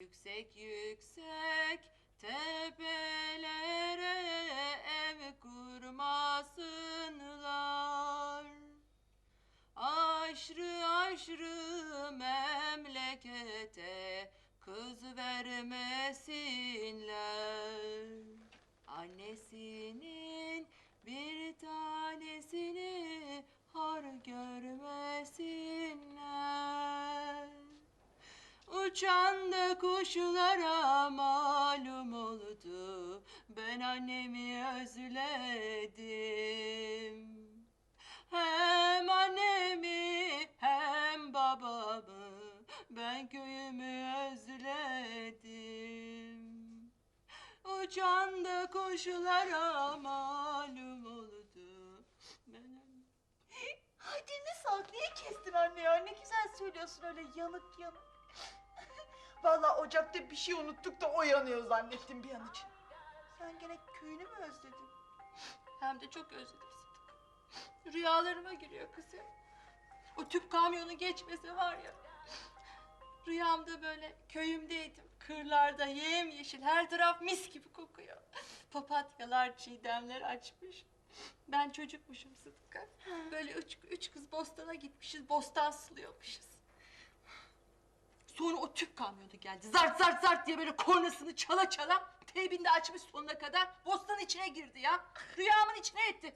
Yüksek yüksek tepelere ev kurmasınlar. Aşrı aşrı memlekete kız vermesinler. Uçan da kuşlara malum oldu. Ben annemi özledim. Hem annemi hem babamı ben köyümü özledim. Uçan da kuşlara malum oldu. Ben Ay dilini niye kestin anne ya? Ne güzel söylüyorsun öyle yanık yanık. Vallahi ocakta bir şey unuttuk da o yanıyor zannettim bir an için. Sen gene köyünü mü özledin? Hem de çok özledim Sıdık. Rüyalarıma giriyor kızım. O tüp kamyonu geçmese var ya. Rüyamda böyle köyümdeydim. Kırlarda yemyeşil her taraf mis gibi kokuyor. Papatyalar, çiğdemler açmış. Ben çocukmuşum Sıdık'a. Böyle üç, üç kız bostana gitmişiz, bostan suluyormuşuz. Sonra o tüp kamyonu geldi. Zart zart zart diye böyle kornasını çala çala teybini de açmış sonuna kadar. Bostanın içine girdi ya. Rüyamın içine etti.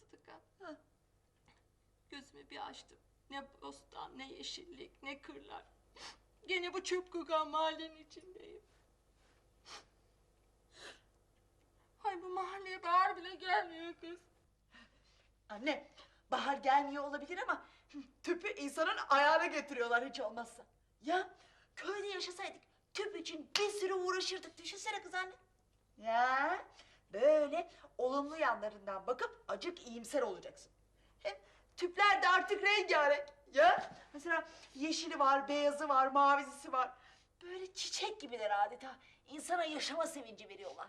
Sıdıka. Gözümü bir açtım. Ne bostan, ne yeşillik, ne kırlar. Gene bu çöp kokan mahallenin içindeyim. Ay bu mahalleye bahar bile gelmiyor kız. Anne bahar gelmiyor olabilir ama tüpü insanın ayağına getiriyorlar hiç olmazsa. Ya köyde yaşasaydık tüp için bir sürü uğraşırdık. Düşünsene kız anne. Ya böyle olumlu yanlarından bakıp acık iyimser olacaksın. Hem tüpler de artık rengarenk. Ya mesela yeşili var, beyazı var, mavisi var. Böyle çiçek gibiler adeta. İnsana yaşama sevinci veriyorlar.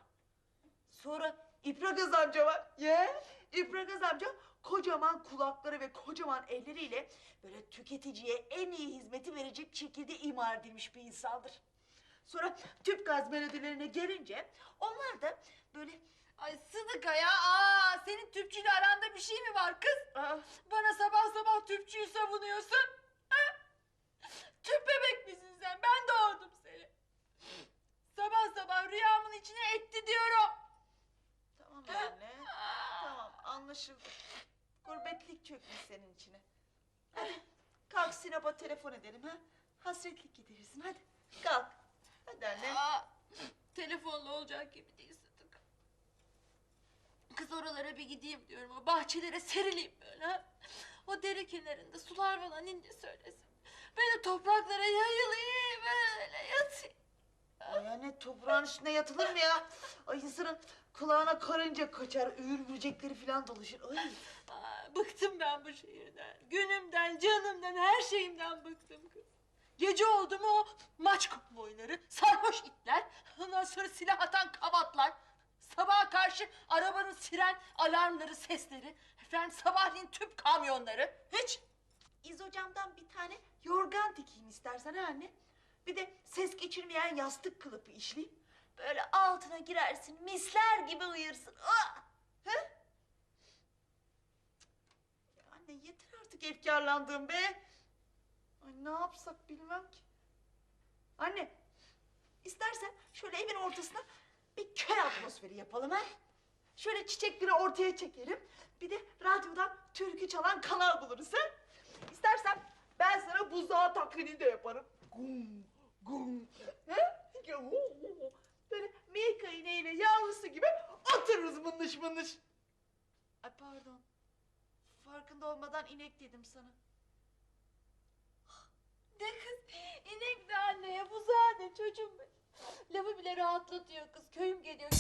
Sonra İpragaz amca var. Ya İpragaz amca kocaman kulakları ve kocaman elleriyle böyle tüketiciye en iyi hizmeti verecek şekilde imar edilmiş bir insandır. Sonra tüp gaz melodilerine gelince onlar da böyle Ay Sıdıka ya, aa, senin tüpçüyle aranda bir şey mi var kız? aa, Bana sabah sabah tüpçüyü savunuyorsun. Ha? Tüp bebek misin sen? Ben doğurdum seni. Sabah sabah rüyamın içine etti diyorum. tamam anne tamam anlaşıldı. Gurbetlik çökmüş senin içine. Hadi kalk Sinop'a telefon edelim ha. Hasretlik giderirsin hadi kalk. Hadi anne. Aa, telefonla olacak gibi değil Sıdık. Kız oralara bir gideyim diyorum. O bahçelere serileyim böyle. ha. O dere kenarında sular bana ninni söylesin. Ben de topraklara yayılayım böyle yatayım. Ay anne toprağın üstüne yatılır mı ya? Ay insanın kulağına karınca kaçar, üğür böcekleri falan dolaşır. Ay. Aa, bıktım ben bu şehirden. Günümden, canımdan, her şeyimden bıktım kız. Gece oldu mu o maç konvoyları, sarhoş itler, ondan sonra silah atan kavatlar, sabaha karşı arabanın siren alarmları, sesleri, efendim sabahleyin tüp kamyonları. Hiç İzocamdan bir tane yorgan dikeyim istersen ha anne. Bir de ses geçirmeyen yastık kılıfı işleyeyim. Böyle altına girersin, misler gibi uyursın. Ah! Ya anne yeter artık efkarlandığım be. Ay ne yapsak bilmem ki. Anne, istersen şöyle evin ortasına bir köy atmosferi yapalım ha. Şöyle çiçekleri ortaya çekelim. Bir de radyodan türkü çalan kanal buluruz ha. İstersen ben sana buzağı taklidi de yaparım. Gum, gum. Ha? Böyle Milka ineğiyle yavrusu gibi otururuz mınış mınış. Ay pardon. Farkında olmadan inek dedim sana. de kız, inek de anneye, buzağı ne çocuğum benim. Lafı bile rahatlatıyor kız, köyüm geliyor.